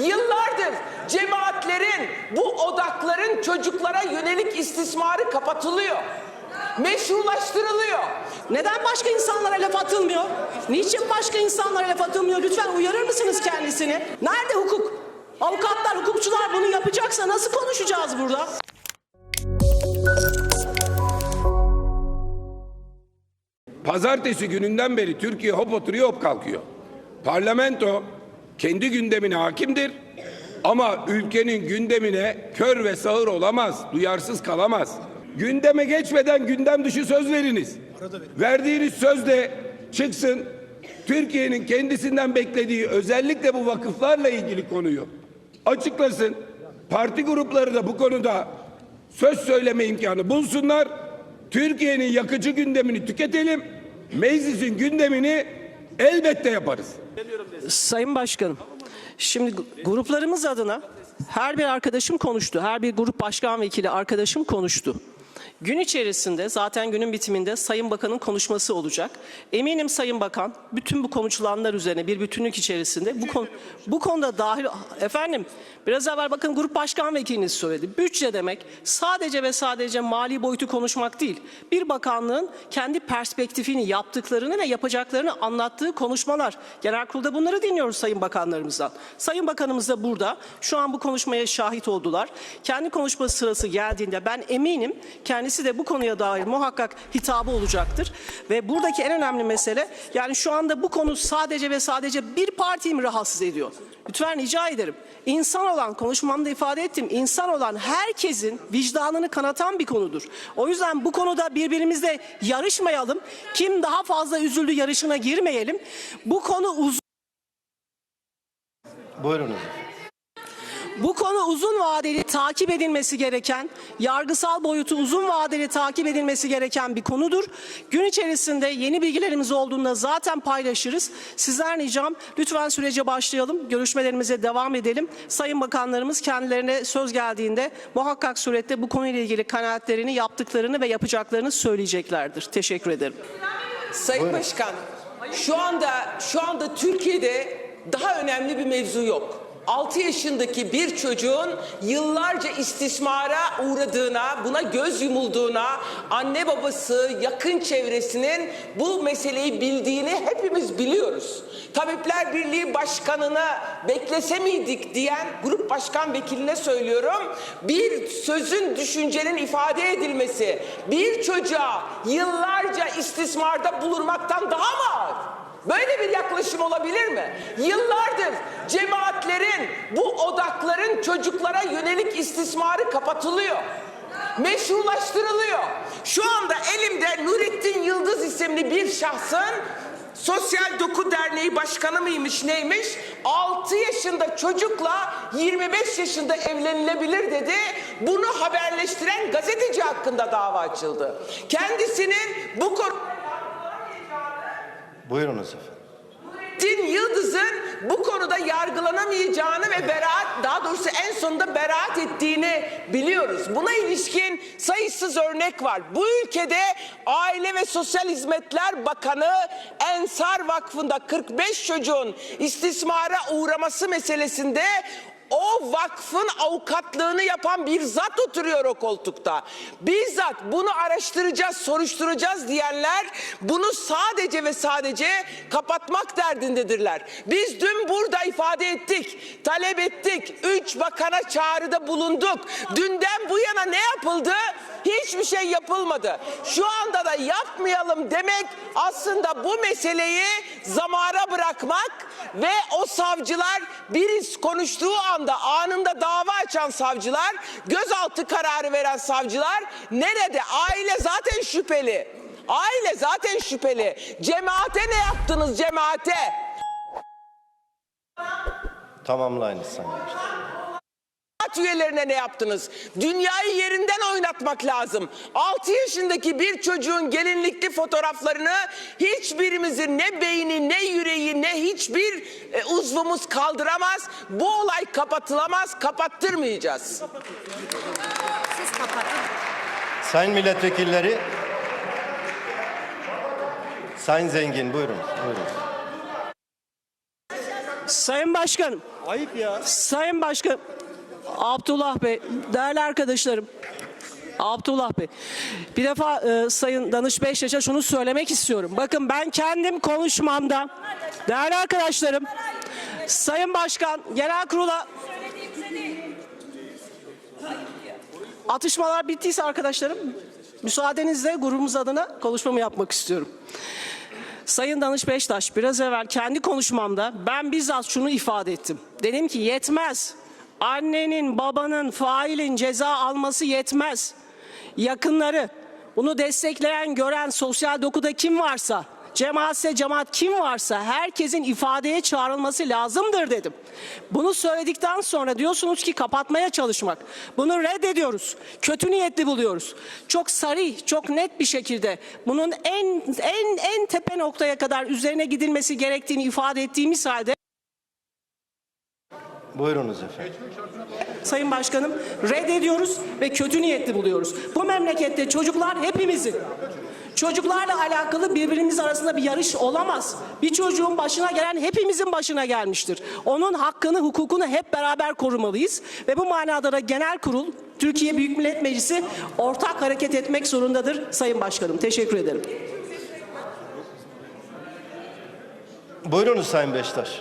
Yıllardır cemaatlerin, bu odakların çocuklara yönelik istismarı kapatılıyor. Meşrulaştırılıyor. Neden başka insanlara laf atılmıyor? Niçin başka insanlara laf atılmıyor? Lütfen uyarır mısınız kendisini? Nerede hukuk? Avukatlar, hukukçular bunu yapacaksa nasıl konuşacağız burada? Pazartesi gününden beri Türkiye hop oturuyor hop kalkıyor. Parlamento kendi gündemine hakimdir ama ülkenin gündemine kör ve sağır olamaz, duyarsız kalamaz. Gündeme geçmeden gündem dışı söz veriniz. Verdiğiniz söz de çıksın. Türkiye'nin kendisinden beklediği özellikle bu vakıflarla ilgili konuyu açıklasın. Parti grupları da bu konuda söz söyleme imkanı bulsunlar. Türkiye'nin yakıcı gündemini tüketelim. Meclisin gündemini elbette yaparız. Sayın Başkanım, şimdi gruplarımız adına her bir arkadaşım konuştu. Her bir grup başkan vekili arkadaşım konuştu. Gün içerisinde zaten günün bitiminde Sayın Bakan'ın konuşması olacak. Eminim Sayın Bakan bütün bu konuşulanlar üzerine bir bütünlük içerisinde bu konu, bu konuda dahil efendim biraz evvel bakın grup başkan vekiliniz söyledi. Bütçe demek sadece ve sadece mali boyutu konuşmak değil. Bir bakanlığın kendi perspektifini, yaptıklarını ve yapacaklarını anlattığı konuşmalar. Genel kurulda bunları dinliyoruz Sayın Bakanlarımızdan. Sayın Bakanımız da burada. Şu an bu konuşmaya şahit oldular. Kendi konuşması sırası geldiğinde ben eminim kendisi de bu konuya dair muhakkak hitabı olacaktır. Ve buradaki en önemli mesele yani şu anda bu konu sadece ve sadece bir partiyi mi rahatsız ediyor? Lütfen rica ederim. İnsan olan, konuşmamda ifade ettim, insan olan herkesin vicdanını kanatan bir konudur. O yüzden bu konuda birbirimizle yarışmayalım. Kim daha fazla üzüldü yarışına girmeyelim. Bu konu uzun Buyurunuz. Bu konu uzun vadeli takip edilmesi gereken, yargısal boyutu uzun vadeli takip edilmesi gereken bir konudur. Gün içerisinde yeni bilgilerimiz olduğunda zaten paylaşırız. Sizler ricam lütfen sürece başlayalım, görüşmelerimize devam edelim. Sayın bakanlarımız kendilerine söz geldiğinde muhakkak surette bu konuyla ilgili kanaatlerini, yaptıklarını ve yapacaklarını söyleyeceklerdir. Teşekkür ederim. Sayın Başkan, şu anda şu anda Türkiye'de daha önemli bir mevzu yok. 6 yaşındaki bir çocuğun yıllarca istismara uğradığına, buna göz yumulduğuna, anne babası, yakın çevresinin bu meseleyi bildiğini hepimiz biliyoruz. Tabipler Birliği Başkanı'na beklese miydik diyen grup başkan vekiline söylüyorum. Bir sözün, düşüncenin ifade edilmesi, bir çocuğa yıllarca istismarda bulunmaktan daha mı ağır? Böyle bir yaklaşım olabilir mi? Yıllardır cemaatlerin, bu odakların çocuklara yönelik istismarı kapatılıyor. Meşrulaştırılıyor. Şu anda elimde Nurettin Yıldız isimli bir şahsın Sosyal Doku Derneği Başkanı mıymış neymiş? 6 yaşında çocukla 25 yaşında evlenilebilir dedi. Bunu haberleştiren gazeteci hakkında dava açıldı. Kendisinin bu konu Buyurunuz efendim. Din Yıldız'ın bu konuda yargılanamayacağını ve beraat daha doğrusu en sonunda beraat ettiğini biliyoruz. Buna ilişkin sayısız örnek var. Bu ülkede Aile ve Sosyal Hizmetler Bakanı Ensar Vakfı'nda 45 çocuğun istismara uğraması meselesinde o vakfın avukatlığını yapan bir zat oturuyor o koltukta. Bizzat bunu araştıracağız, soruşturacağız diyenler bunu sadece ve sadece kapatmak derdindedirler. Biz dün burada ifade ettik, talep ettik, üç bakana çağrıda bulunduk. Dünden bu yana ne yapıldı? Hiçbir şey yapılmadı. Şu anda da yapmayalım demek aslında bu meseleyi zamana bırakmak ve o savcılar biriz konuştuğu anda anında dava açan savcılar, gözaltı kararı veren savcılar nerede? Aile zaten şüpheli. Aile zaten şüpheli. Cemaate ne yaptınız cemaate? Tamamlayınız Sayın Cemaat üyelerine ne yaptınız? Dünyayı yerinden oynatmak lazım. 6 yaşındaki bir çocuğun gelinlikli fotoğraflarını hiçbirimizin ne beyni ne yüreği ne hiçbir e, uzvumuz kaldıramaz. Bu olay kapatılamaz, kapattırmayacağız. Sayın milletvekilleri. Sayın Zengin buyurun. buyurun. Sayın Başkanım. Ayıp ya. Sayın Başkan, Abdullah Bey, değerli arkadaşlarım. Abdullah Bey. Bir defa e, Sayın Danış Beştaş'a şunu söylemek istiyorum. Bakın ben kendim konuşmamda, değerli arkadaşlarım, Sayın Başkan, Genel Kurula atışmalar bittiyse arkadaşlarım, müsaadenizle grubumuz adına konuşmamı yapmak istiyorum. Sayın Danış Beştaş biraz evvel kendi konuşmamda ben bizzat şunu ifade ettim. Dedim ki yetmez. Annenin, babanın, failin ceza alması yetmez. Yakınları, bunu destekleyen, gören sosyal dokuda kim varsa, cemaatse cemaat kim varsa herkesin ifadeye çağrılması lazımdır dedim. Bunu söyledikten sonra diyorsunuz ki kapatmaya çalışmak. Bunu reddediyoruz. Kötü niyetli buluyoruz. Çok sarih, çok net bir şekilde bunun en en en tepe noktaya kadar üzerine gidilmesi gerektiğini ifade ettiğimiz halde Buyurunuz efendim. Sayın Başkanım reddediyoruz ve kötü niyetli buluyoruz. Bu memlekette çocuklar hepimizin. Çocuklarla alakalı birbirimiz arasında bir yarış olamaz. Bir çocuğun başına gelen hepimizin başına gelmiştir. Onun hakkını, hukukunu hep beraber korumalıyız. Ve bu manada da genel kurul, Türkiye Büyük Millet Meclisi ortak hareket etmek zorundadır Sayın Başkanım. Teşekkür ederim. Buyurunuz Sayın Beştaş.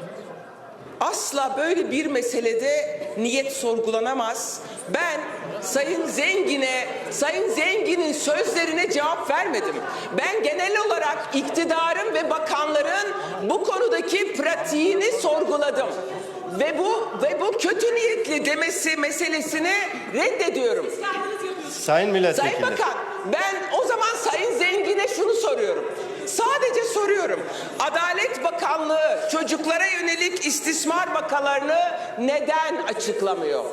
Asla böyle bir meselede niyet sorgulanamaz. Ben Sayın Zengin'e, Sayın Zengin'in sözlerine cevap vermedim. Ben genel olarak iktidarın ve bakanların bu konudaki pratiğini sorguladım. Ve bu ve bu kötü niyetli demesi meselesini reddediyorum. Sayın milletvekili. Sayın Bakan ben o zaman Sayın Zengin'e şunu soruyorum. Sadece soruyorum. Adalet Bakanlığı çocuklara yönelik istismar vakalarını neden açıklamıyor?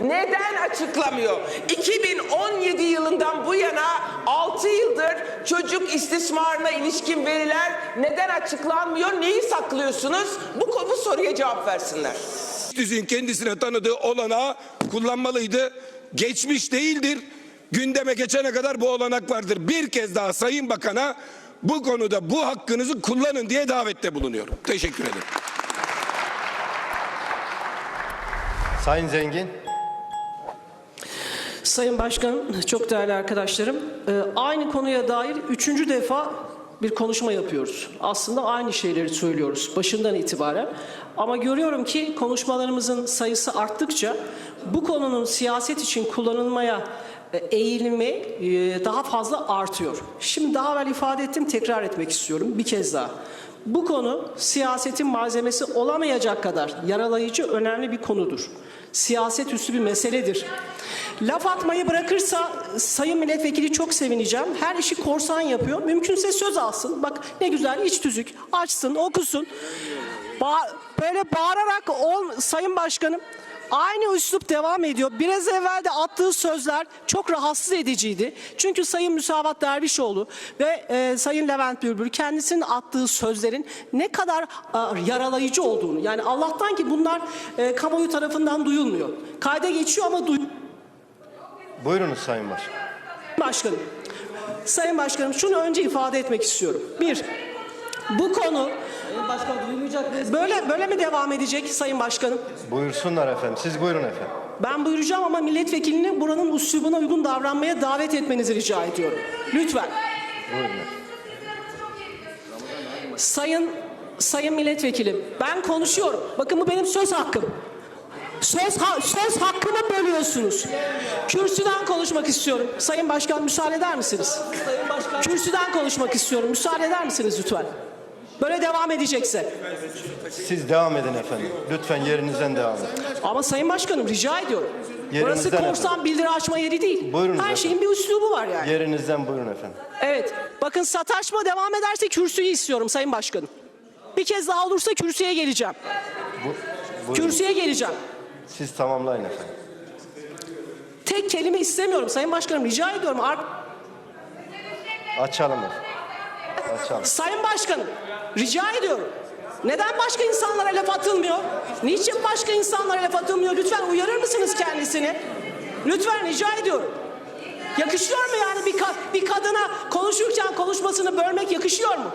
Neden açıklamıyor? 2017 yılından bu yana 6 yıldır çocuk istismarına ilişkin veriler neden açıklanmıyor? Neyi saklıyorsunuz? Bu, bu soruya cevap versinler. Düzün kendisine tanıdığı olanağı kullanmalıydı. Geçmiş değildir. Gündeme geçene kadar bu olanak vardır. Bir kez daha Sayın Bakan'a bu konuda bu hakkınızı kullanın diye davette bulunuyorum. Teşekkür ederim. Sayın Zengin. Sayın Başkanım, çok değerli arkadaşlarım, e, aynı konuya dair üçüncü defa bir konuşma yapıyoruz. Aslında aynı şeyleri söylüyoruz başından itibaren. Ama görüyorum ki konuşmalarımızın sayısı arttıkça bu konunun siyaset için kullanılmaya eğilimi e, daha fazla artıyor. Şimdi daha evvel ifade ettim, tekrar etmek istiyorum bir kez daha. Bu konu siyasetin malzemesi olamayacak kadar yaralayıcı önemli bir konudur. Siyaset üstü bir meseledir. Laf atmayı bırakırsa sayın milletvekili çok sevineceğim. Her işi korsan yapıyor. Mümkünse söz alsın. Bak ne güzel iç tüzük açsın okusun. Ba- böyle bağırarak ol, sayın başkanım Aynı üslup devam ediyor. Biraz evvel de attığı sözler çok rahatsız ediciydi. Çünkü Sayın Müsavat Dervişoğlu ve e, Sayın Levent Bülbül kendisinin attığı sözlerin ne kadar e, yaralayıcı olduğunu yani Allah'tan ki bunlar e, kamuoyu tarafından duyulmuyor. Kayda geçiyor ama duy Buyurunuz Sayın Başkan. Başkanım. Sayın Başkanım şunu önce ifade etmek istiyorum. Bir, bu konu böyle böyle mi devam edecek Sayın Başkanım? Buyursunlar efendim. Siz buyurun efendim. Ben buyuracağım ama milletvekilini buranın üslubuna uygun davranmaya davet etmenizi rica ediyorum. Lütfen. Buyurun efendim. Sayın Sayın milletvekilim ben konuşuyorum. Bakın bu benim söz hakkım. Söz, ha- söz hakkımı bölüyorsunuz. Kürsüden konuşmak istiyorum. Sayın Başkan müsaade eder misiniz? Kürsüden konuşmak istiyorum. Müsaade eder misiniz lütfen? Böyle devam edecekse. Siz devam edin efendim. Lütfen yerinizden devam edin. Ama Sayın Başkanım rica ediyorum. Burası Yerinizden korsan efendim. bildiri açma yeri değil. Buyurun Her efendim. şeyin bir üslubu var yani. Yerinizden buyurun efendim. Evet. Bakın sataşma devam ederse kürsüyü istiyorum Sayın Başkanım. Bir kez daha olursa kürsüye geleceğim. Bu, buyurun. Kürsüye geleceğim. Siz tamamlayın efendim. Tek kelime istemiyorum Sayın Başkanım rica ediyorum. Ar- Açalım efendim. Açalım. Sayın Başkanım rica ediyorum. Neden başka insanlara laf atılmıyor? Niçin başka insanlara laf atılmıyor? Lütfen uyarır mısınız kendisini? Lütfen rica ediyorum. Yakışıyor mu yani bir, ka- bir kadına konuşurken konuşmasını bölmek yakışıyor mu?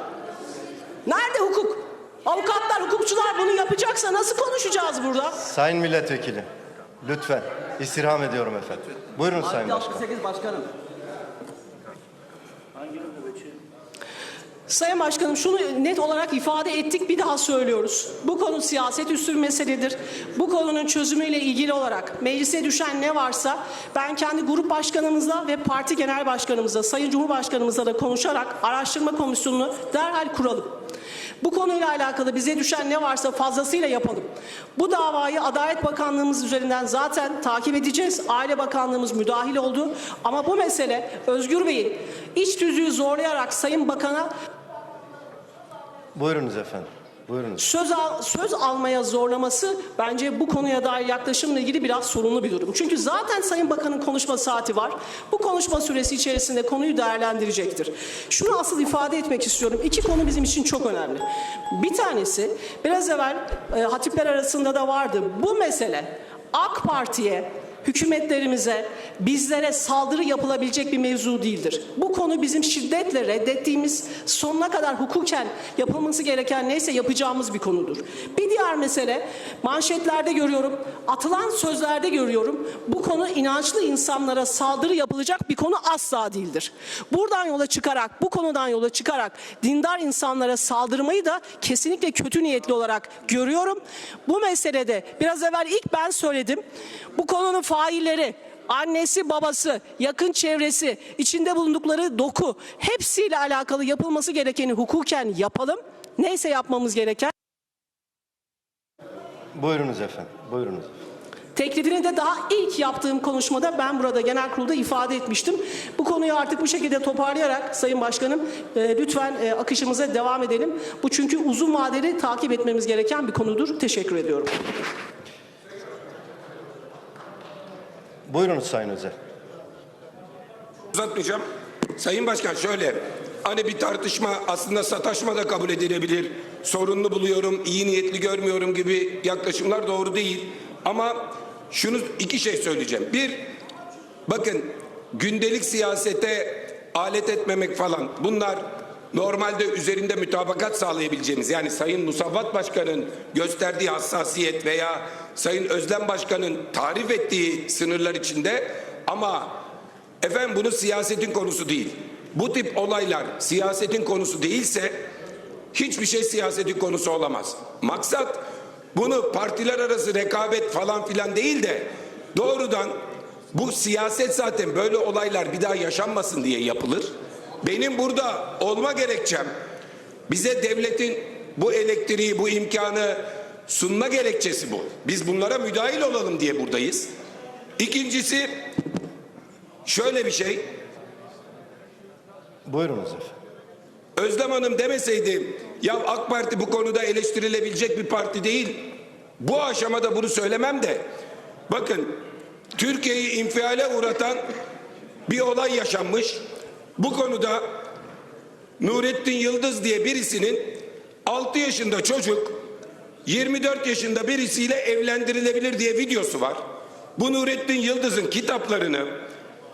Nerede hukuk? Avukatlar, hukukçular bunu yapacaksa nasıl konuşacağız burada? Sayın milletvekili, lütfen istirham ediyorum efendim. Buyurun Sayın Başkan. 68 başkanım. Sayın Başkanım şunu net olarak ifade ettik bir daha söylüyoruz. Bu konu siyaset üstü bir meseledir. Bu konunun çözümüyle ilgili olarak meclise düşen ne varsa ben kendi grup başkanımızla ve parti genel başkanımızla, Sayın Cumhurbaşkanımızla da konuşarak araştırma komisyonunu derhal kuralım. Bu konuyla alakalı bize düşen ne varsa fazlasıyla yapalım. Bu davayı Adalet Bakanlığımız üzerinden zaten takip edeceğiz. Aile Bakanlığımız müdahil oldu. Ama bu mesele Özgür Bey'in iç tüzüğü zorlayarak Sayın Bakan'a Buyurunuz efendim. Buyurunuz. söz al- söz almaya zorlaması bence bu konuya dair yaklaşımla ilgili biraz sorunlu bir durum. Çünkü zaten Sayın Bakan'ın konuşma saati var. Bu konuşma süresi içerisinde konuyu değerlendirecektir. Şunu asıl ifade etmek istiyorum. İki konu bizim için çok önemli. Bir tanesi biraz evvel e, hatipler arasında da vardı. Bu mesele AK Parti'ye hükümetlerimize, bizlere saldırı yapılabilecek bir mevzu değildir. Bu konu bizim şiddetle reddettiğimiz, sonuna kadar hukuken yapılması gereken neyse yapacağımız bir konudur. Bir diğer mesele, manşetlerde görüyorum, atılan sözlerde görüyorum, bu konu inançlı insanlara saldırı yapılacak bir konu asla değildir. Buradan yola çıkarak, bu konudan yola çıkarak dindar insanlara saldırmayı da kesinlikle kötü niyetli olarak görüyorum. Bu meselede biraz evvel ilk ben söyledim. Bu konunun failleri, annesi, babası, yakın çevresi, içinde bulundukları doku hepsiyle alakalı yapılması gerekeni hukuken yapalım. Neyse yapmamız gereken Buyurunuz efendim. Buyurunuz. Teklifini de daha ilk yaptığım konuşmada ben burada genel kurulda ifade etmiştim. Bu konuyu artık bu şekilde toparlayarak Sayın Başkanım e, lütfen e, akışımıza devam edelim. Bu çünkü uzun vadeli takip etmemiz gereken bir konudur. Teşekkür ediyorum. Buyurunuz Sayın Özel. Uzatmayacağım. Sayın Başkan şöyle. Hani bir tartışma aslında sataşma da kabul edilebilir. Sorunlu buluyorum, iyi niyetli görmüyorum gibi yaklaşımlar doğru değil. Ama şunu iki şey söyleyeceğim. Bir, bakın gündelik siyasete alet etmemek falan bunlar normalde üzerinde mütabakat sağlayabileceğimiz yani Sayın Musavvat Başkan'ın gösterdiği hassasiyet veya Sayın Özlem Başkan'ın tarif ettiği sınırlar içinde ama efendim bunu siyasetin konusu değil. Bu tip olaylar siyasetin konusu değilse hiçbir şey siyasetin konusu olamaz. Maksat bunu partiler arası rekabet falan filan değil de doğrudan bu siyaset zaten böyle olaylar bir daha yaşanmasın diye yapılır. Benim burada olma gerekçem bize devletin bu elektriği, bu imkanı sunma gerekçesi bu. Biz bunlara müdahil olalım diye buradayız. İkincisi şöyle bir şey. Buyurunuz efendim. Özlem Hanım demeseydi ya AK Parti bu konuda eleştirilebilecek bir parti değil. Bu aşamada bunu söylemem de bakın Türkiye'yi infiale uğratan bir olay yaşanmış. Bu konuda Nurettin Yıldız diye birisinin 6 yaşında çocuk 24 yaşında birisiyle evlendirilebilir diye videosu var. Bu Nurettin Yıldız'ın kitaplarını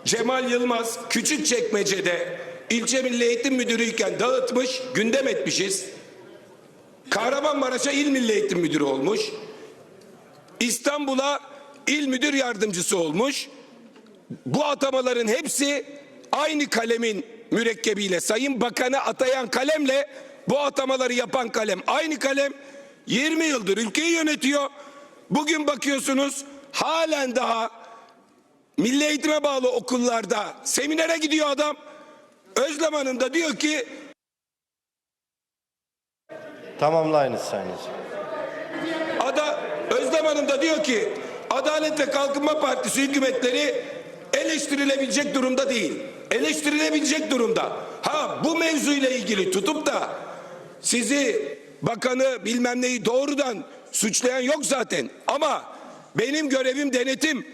Cemal Yılmaz Küçükçekmece'de ilçe milli eğitim müdürüyken dağıtmış, gündem etmişiz. Kahramanmaraş'a il milli eğitim müdürü olmuş. İstanbul'a il müdür yardımcısı olmuş. Bu atamaların hepsi aynı kalemin mürekkebiyle Sayın Bakanı atayan kalemle bu atamaları yapan kalem aynı kalem 20 yıldır ülkeyi yönetiyor. Bugün bakıyorsunuz halen daha milli eğitime bağlı okullarda seminere gidiyor adam. Özlem Hanım da diyor ki Tamamlayınız Sayın. Ada Özlem Hanım da diyor ki Adalet ve Kalkınma Partisi hükümetleri eleştirilebilecek durumda değil. Eleştirilebilecek durumda. Ha bu mevzuyla ilgili tutup da sizi bakanı bilmem neyi doğrudan suçlayan yok zaten. Ama benim görevim denetim.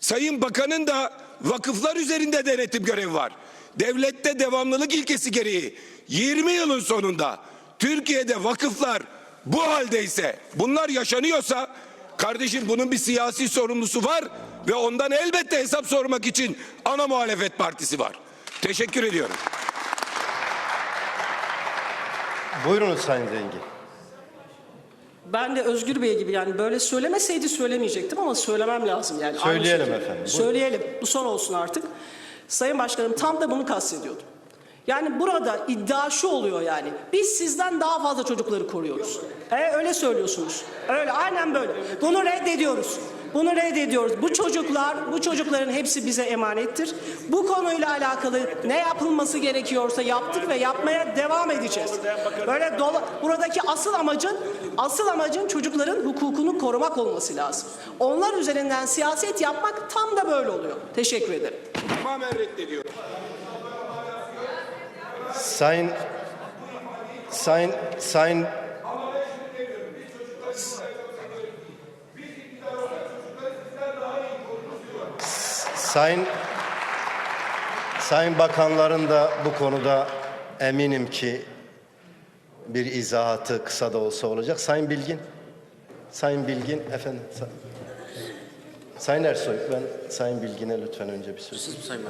Sayın Bakan'ın da vakıflar üzerinde denetim görevi var. Devlette devamlılık ilkesi gereği 20 yılın sonunda Türkiye'de vakıflar bu haldeyse, bunlar yaşanıyorsa kardeşim bunun bir siyasi sorumlusu var ve ondan elbette hesap sormak için ana muhalefet partisi var. Teşekkür ediyorum. Buyurunuz Sayın Zengin. Ben de Özgür Bey gibi yani böyle söylemeseydi söylemeyecektim ama söylemem lazım yani. Söyleyelim efendim, buyurun. Söyleyelim. Bu son olsun artık. Sayın Başkanım tam da bunu kastediyordum. Yani burada iddia şu oluyor yani. Biz sizden daha fazla çocukları koruyoruz. E, öyle söylüyorsunuz. Öyle aynen böyle. Bunu reddediyoruz. Bunu reddediyoruz. Bu çocuklar, bu çocukların hepsi bize emanettir. Bu konuyla alakalı ne yapılması gerekiyorsa yaptık ve yapmaya devam edeceğiz. Böyle dola, buradaki asıl amacın asıl amacın çocukların hukukunu korumak olması lazım. Onlar üzerinden siyaset yapmak tam da böyle oluyor. Teşekkür ederim. Tamamen reddediyorum. Sayın Sayın Sayın Sayın Sayın bakanların da bu konuda eminim ki bir izahatı kısa da olsa olacak. Sayın Bilgin. Sayın Bilgin efendim. Sa- Sayın Ersoy ben Sayın Bilgin'e lütfen önce bir söz. Sayın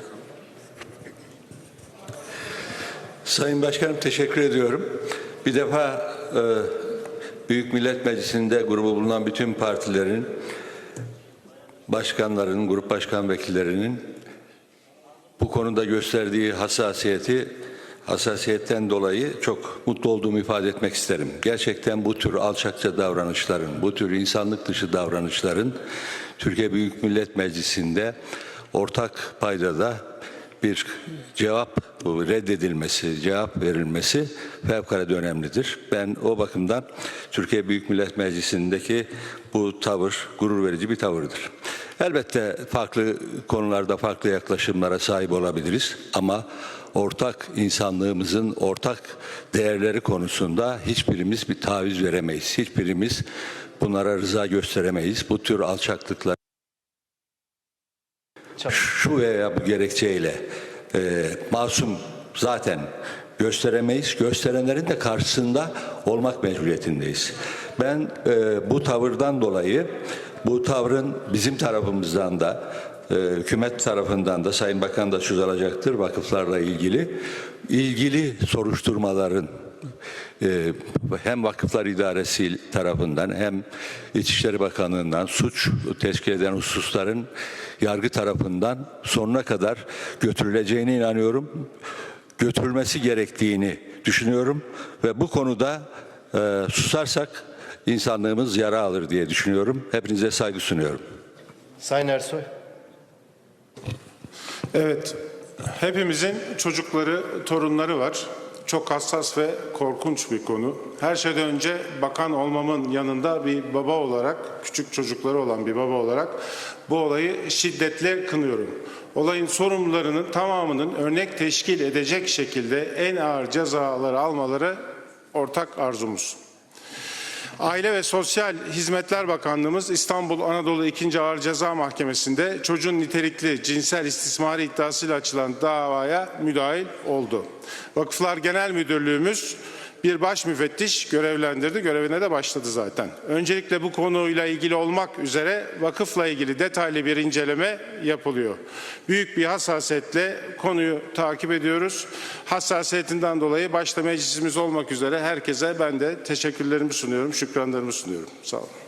Başkanım teşekkür ediyorum. Bir defa e, Büyük Millet Meclisi'nde grubu bulunan bütün partilerin, başkanlarının, grup başkan vekillerinin bu konuda gösterdiği hassasiyeti, hassasiyetten dolayı çok mutlu olduğumu ifade etmek isterim. Gerçekten bu tür alçakça davranışların, bu tür insanlık dışı davranışların Türkiye Büyük Millet Meclisi'nde ortak paydada bir cevap reddedilmesi, cevap verilmesi fevkalade önemlidir. Ben o bakımdan Türkiye Büyük Millet Meclisi'ndeki bu tavır gurur verici bir tavırdır. Elbette farklı konularda farklı yaklaşımlara sahip olabiliriz ama ortak insanlığımızın ortak değerleri konusunda hiçbirimiz bir taviz veremeyiz. Hiçbirimiz bunlara rıza gösteremeyiz. Bu tür alçaklıklar şu veya bu gerekçeyle e, masum zaten gösteremeyiz. Gösterenlerin de karşısında olmak mecburiyetindeyiz. Ben e, bu tavırdan dolayı bu tavrın bizim tarafımızdan da e, hükümet tarafından da Sayın Bakan da söz alacaktır vakıflarla ilgili ilgili soruşturmaların e, hem Vakıflar İdaresi tarafından hem İçişleri Bakanlığı'ndan suç teşkil eden hususların yargı tarafından sonuna kadar götürüleceğine inanıyorum. Götürülmesi gerektiğini düşünüyorum ve bu konuda e, susarsak insanlığımız yara alır diye düşünüyorum. Hepinize saygı sunuyorum. Sayın Ersoy. Evet, hepimizin çocukları, torunları var. Çok hassas ve korkunç bir konu. Her şeyden önce bakan olmamın yanında bir baba olarak, küçük çocukları olan bir baba olarak bu olayı şiddetle kınıyorum. Olayın sorumlularının tamamının örnek teşkil edecek şekilde en ağır cezaları almaları ortak arzumuz. Aile ve Sosyal Hizmetler Bakanlığımız İstanbul Anadolu 2. Ağır Ceza Mahkemesi'nde çocuğun nitelikli cinsel istismarı iddiasıyla açılan davaya müdahil oldu. Vakıflar Genel Müdürlüğümüz bir baş müfettiş görevlendirdi. Görevine de başladı zaten. Öncelikle bu konuyla ilgili olmak üzere vakıfla ilgili detaylı bir inceleme yapılıyor. Büyük bir hassasiyetle konuyu takip ediyoruz. Hassasiyetinden dolayı başta meclisimiz olmak üzere herkese ben de teşekkürlerimi sunuyorum, şükranlarımı sunuyorum. Sağ olun.